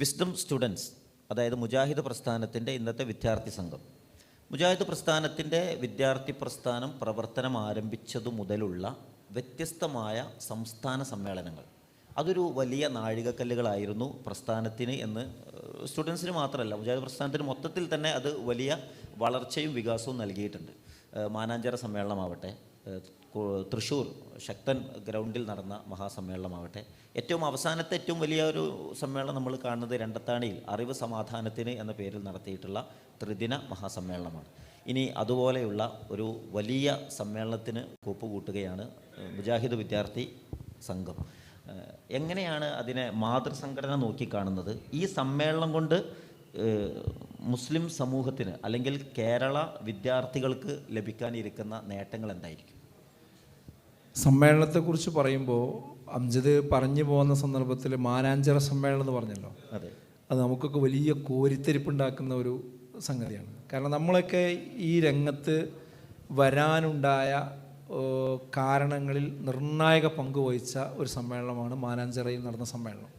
Wisdom students അതായത് മുജാഹിദ് പ്രസ്ഥാനത്തിന്റെ ഇന്നത്തെ വിദ്യാർത്ഥി സംഘം. മുജാഹിദ് പ്രസ്ഥാനത്തിന്റെ വിദ്യാർത്ഥി പ്രസ്ഥാനം പ്രവർത്തനം ആരംഭിച്ചതു മുതലുള്ള വ്യത്യസ്തമായ സംസ്ഥാന സമ്മേളനങ്ങൾ. അതൊരു വലിയ നാഴികക്കല്ലുകളായിരുന്നു പ്രസ്ഥാനത്തിന് എന്ന് സ്റ്റുഡൻസിന് മാത്രമല്ല മുജാഹിദ് പ്രസ്ഥാനത്തിന് മൊത്തത്തിൽ തന്നെ അത് വലിയ വളർച്ചയും വികാസവും നൽകിയിട്ടുണ്ട്. മാനാഞ്ചര സമ്മേളനമാവട്ടെ തൃശ്ശൂർ ശക്തൻ ഗ്രൗണ്ടിൽ നടന്ന മഹാസമ്മേളനമാവട്ടെ ഏറ്റവും അവസാനത്തെ ഏറ്റവും വലിയ ഒരു സമ്മേളനം നമ്മൾ കാണുന്നത് രണ്ടത്താണിയിൽ അറിവ് സമാധാനത്തിന് എന്ന പേരിൽ നടത്തിയിട്ടുള്ള ത്രിദിന മഹാസമ്മേളനമാണ്. ഇനി അതുപോലെയുള്ള ഒരു വലിയ സമ്മേളനത്തിന് കൂട്ടുകയാണ് മുജാഹിദ് വിദ്യാർത്ഥി സംഘം. എങ്ങനെയാണ് അതിനെ മാതൃസംഘടന നോക്കിക്കാണുന്നത്? ഈ സമ്മേളനം കൊണ്ട് മുസ്ലിം സമൂഹത്തിന് അല്ലെങ്കിൽ കേരള വിദ്യാർത്ഥികൾക്ക് ലഭിക്കാനിരിക്കുന്ന നേട്ടങ്ങൾ എന്തായിരിക്കും? സമ്മേളനത്തെക്കുറിച്ച് പറയുമ്പോൾ അംജദ് പറഞ്ഞു പോകുന്ന സന്ദർഭത്തിൽ മാനാഞ്ചിറ സമ്മേളനം എന്ന് പറഞ്ഞല്ലോ. അതെ. അത് നമുക്കൊക്കെ വലിയ കോരിത്തെരിപ്പുണ്ടാക്കുന്ന ഒരു സംഗതിയാണ്. കാരണം നമ്മളൊക്കെ ഈ രംഗത്ത് വരാനുണ്ടായ കാരണങ്ങളിൽ നിർണായക പങ്ക് വഹിച്ച ഒരു സമ്മേളനമാണ് മാനാഞ്ചിറയിൽ നടന്ന സമ്മേളനം.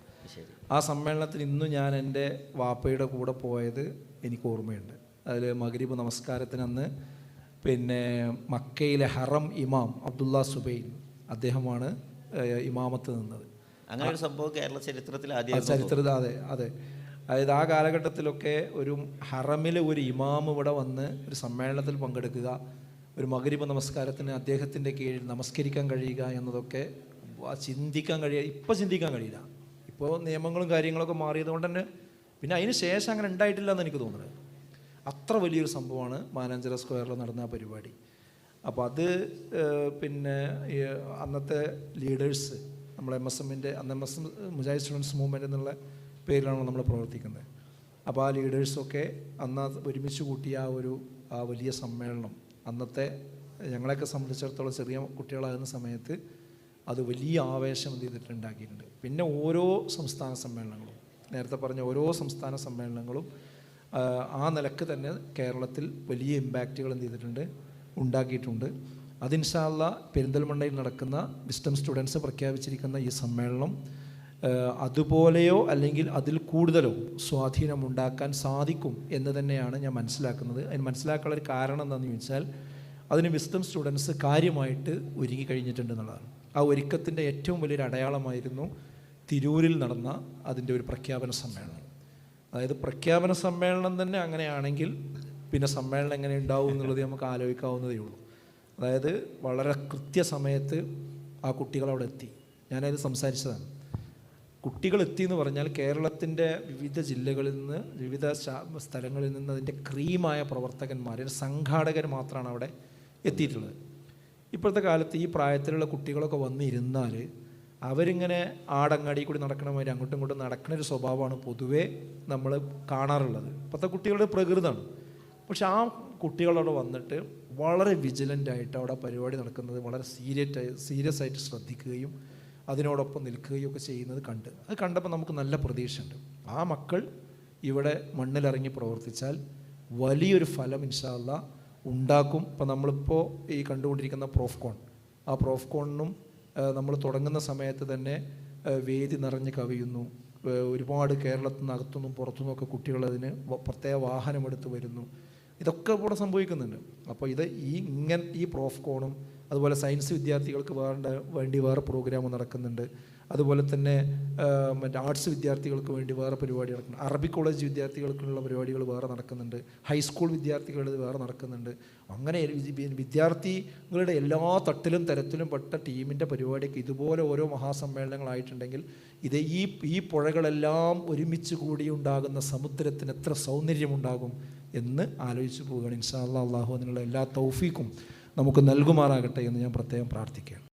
ആ സമ്മേളനത്തിൽ ഇന്നും ഞാൻ എന്റെ വാപ്പയുടെ കൂടെ പോയത് എനിക്ക് ഓർമ്മയുണ്ട്. അതിൽ മഗ്രിബ് നമസ്കാരത്തിന് അന്ന് പിന്നെ മക്കയിലെ ഹറം ഇമാം അബ്ദുള്ള സുബൈൻ അദ്ദേഹമാണ് ഇമാമത്ത് നിന്നത്. അങ്ങനെ ഒരു സംഭവം കേരള ചരിത്രത്തിൽ ആദ്യം ചരിത്രത്തിൽ അതെ അതെ. അതായത് ആ കാലഘട്ടത്തിലൊക്കെ ഒരു ഹറമിലെ ഒരു ഇമാം ഇവിടെ വന്ന് ഒരു സമ്മേളനത്തിൽ പങ്കെടുക്കുക ഒരു മകരിബ് നമസ്കാരത്തിന് അദ്ദേഹത്തിന്റെ കീഴിൽ നമസ്കരിക്കാൻ കഴിയുക എന്നതൊക്കെ ചിന്തിക്കാൻ കഴിയുക ഇപ്പം ചിന്തിക്കാൻ കഴിയില്ല. ഇപ്പോൾ നിയമങ്ങളും കാര്യങ്ങളൊക്കെ മാറിയത് കൊണ്ട് തന്നെ പിന്നെ അതിന് ശേഷം അങ്ങനെ ഉണ്ടായിട്ടില്ല എന്ന് എനിക്ക് തോന്നുന്നത്. അത്ര വലിയൊരു സംഭവമാണ് മാനാഞ്ചിറ സ്ക്വയറിൽ നടന്ന ആ പരിപാടി. അപ്പോൾ അത് പിന്നെ അന്നത്തെ ലീഡേഴ്സ് നമ്മൾ എം എസ് എമ്മിന്റെ അന്ന് M S M Mujahid students movement എന്നുള്ള പേരിലാണ് നമ്മൾ പ്രവർത്തിക്കുന്നത്. അപ്പോൾ ആ ലീഡേഴ്സൊക്കെ അന്ന് ഒരുമിച്ച് കൂട്ടിയ ആ ഒരു ആ വലിയ സമ്മേളനം അന്നത്തെ ഞങ്ങളെയൊക്കെ സംബന്ധിച്ചിടത്തോളം ചെറിയ കുട്ടികളാകുന്ന സമയത്ത് അത് വലിയ ആവേശം എന്ത് ചെയ്തിട്ട് ഉണ്ടാക്കിയിട്ടുണ്ട് പിന്നെ ഓരോ സംസ്ഥാന സമ്മേളനങ്ങളും നേരത്തെ പറഞ്ഞ ഓരോ സംസ്ഥാന സമ്മേളനങ്ങളും ആ, നിലയ്ക്ക് തന്നെ കേരളത്തിൽ വലിയ ഇമ്പാക്റ്റുകൾ എന്ത് ചെയ്തിട്ടുണ്ട്? ഉണ്ടാക്കിയിട്ടുണ്ട്. അതിൻഷാല്ല പെരിന്തൽമണ്ണയിൽ നടക്കുന്ന വിസ്റ്റം സ്റ്റുഡൻസ് പ്രഖ്യാപിച്ചിരിക്കുന്ന ഈ സമ്മേളനം അതുപോലെയോ അല്ലെങ്കിൽ അതിൽ കൂടുതലോ സ്വാധീനം ഉണ്ടാക്കാൻ സാധിക്കും എന്ന് തന്നെയാണ് ഞാൻ മനസ്സിലാക്കുന്നത്. അതിന് മനസ്സിലാക്കാനുള്ള ഒരു കാരണം എന്താണെന്ന് ചോദിച്ചാൽ അതിന് വിസ്റ്റം സ്റ്റുഡൻസ് കാര്യമായിട്ട് ഒരുങ്ങി കഴിഞ്ഞിട്ടുണ്ട് എന്നുള്ളതാണ്. ആ ഒരുക്കത്തിന്റെ ഏറ്റവും വലിയൊരു അടയാളമായിരുന്നു തിരൂരിൽ നടന്ന അതിന്റെ ഒരു പ്രഖ്യാപന സമ്മേളനം. അതായത് പ്രഖ്യാപന സമ്മേളനം തന്നെ അങ്ങനെയാണെങ്കിൽ പിന്നെ സമ്മേളനം എങ്ങനെ ഉണ്ടാവും എന്നുള്ളത് നമുക്ക് ആലോചിക്കാവുന്നതേ ഉള്ളൂ. അതായത് വളരെ കൃത്യസമയത്ത് ആ കുട്ടികൾ അവിടെ എത്തി. ഞാനത് സംസാരിച്ചതാണ്. കുട്ടികൾ എത്തി എന്ന് പറഞ്ഞാൽ കേരളത്തിന്റെ വിവിധ ജില്ലകളിൽ നിന്ന് വിവിധ സ്ഥലങ്ങളിൽ നിന്ന് അതിന്റെ ക്രീമായ പ്രവർത്തകന്മാർ സംഘാടകർ മാത്രമാണ് അവിടെ എത്തിയിട്ടുള്ളത്. ഇപ്പോഴത്തെ കാലത്ത് ഈ പ്രായത്തിലുള്ള കുട്ടികളൊക്കെ വന്നിരുന്നാൽ അവരിങ്ങനെ ആടങ്ങാടി കൂടി നടക്കണ മാതിരി അങ്ങോട്ടും ഇങ്ങോട്ടും നടക്കുന്ന ഒരു സ്വഭാവമാണ് പൊതുവേ നമ്മൾ കാണാറുള്ളത്. ഇപ്പോഴത്തെ കുട്ടികളുടെ പ്രകൃതമാണ്. പക്ഷെ ആ കുട്ടികളവിടെ വന്നിട്ട് വളരെ വിജിലന്റ് ആയിട്ട് അവിടെ പരിപാടി നടക്കുന്നത് വളരെ സീരിയസ് സീരിയസ് ആയിട്ട് ശ്രദ്ധിക്കുകയും അതിനോടൊപ്പം നിൽക്കുകയും ഒക്കെ ചെയ്യുന്നത് കണ്ട്. അത് കണ്ടപ്പോൾ നമുക്ക് നല്ല പ്രതീക്ഷയുണ്ട്. ആ മക്കൾ ഇവിടെ മണ്ണിലിറങ്ങി പ്രവർത്തിച്ചാൽ വലിയൊരു ഫലം ഇൻഷാല്ല ഉണ്ടാക്കും. ഇപ്പം നമ്മളിപ്പോൾ ഈ കണ്ടുകൊണ്ടിരിക്കുന്ന പ്രോഫ്കോൺ ആ പ്രോഫ്കോണിനും നമ്മൾ തുടങ്ങുന്ന സമയത്ത് തന്നെ വേദി നിറഞ്ഞ് കവിയുന്നു. ഒരുപാട് കേരളത്തിൽ നിന്ന് അകത്തുനിന്നും പുറത്തുനിന്നും ഒക്കെ കുട്ടികൾ അതിന് പ്രത്യേക വാഹനമെടുത്ത് വരുന്നു. ഇതൊക്കെ ഇവിടെ സംഭവിക്കുന്നുണ്ട്. അപ്പോൾ ഇത് ഈ ഇങ്ങനെ ഈ പ്രോഫ് കോണും അതുപോലെ സയൻസ് വിദ്യാർത്ഥികൾക്ക് വേണ്ട വേണ്ടി വേറെ പ്രോഗ്രാം നടക്കുന്നുണ്ട്. അതുപോലെ തന്നെ മറ്റേ ആർട്സ് വിദ്യാർത്ഥികൾക്ക് വേണ്ടി വേറെ പരിപാടി നടക്കുന്നുണ്ട്. അറബി കോളേജ് വിദ്യാർത്ഥികൾക്കുള്ള പരിപാടികൾ വേറെ നടക്കുന്നുണ്ട്. ഹൈസ്കൂൾ വിദ്യാർത്ഥികളുടെ വേറെ നടക്കുന്നുണ്ട്. അങ്ങനെ വിദ്യാർത്ഥികളുടെ എല്ലാ തട്ടിലും തരത്തിലും പെട്ട ടീമിന്റെ പരിപാടിയൊക്കെ ഇതുപോലെ ഓരോ മഹാസമ്മേളനങ്ങളായിട്ടുണ്ടെങ്കിൽ ഇത് ഈ ഈ പുഴകളെല്ലാം ഒരുമിച്ച് കൂടി ഉണ്ടാകുന്ന സമുദ്രത്തിന് എത്ര സൗന്ദര്യമുണ്ടാകും എന്ന് ആലോചിച്ച് പോവുകയാണ്. ഇൻഷാ അള്ളാഹു അതിനുള്ള എല്ലാ തൗഫീക്കും നമുക്ക് നൽകുമാറാകട്ടെ എന്ന് ഞാൻ പ്രത്യേകം പ്രാർത്ഥിക്കുകയാണ്.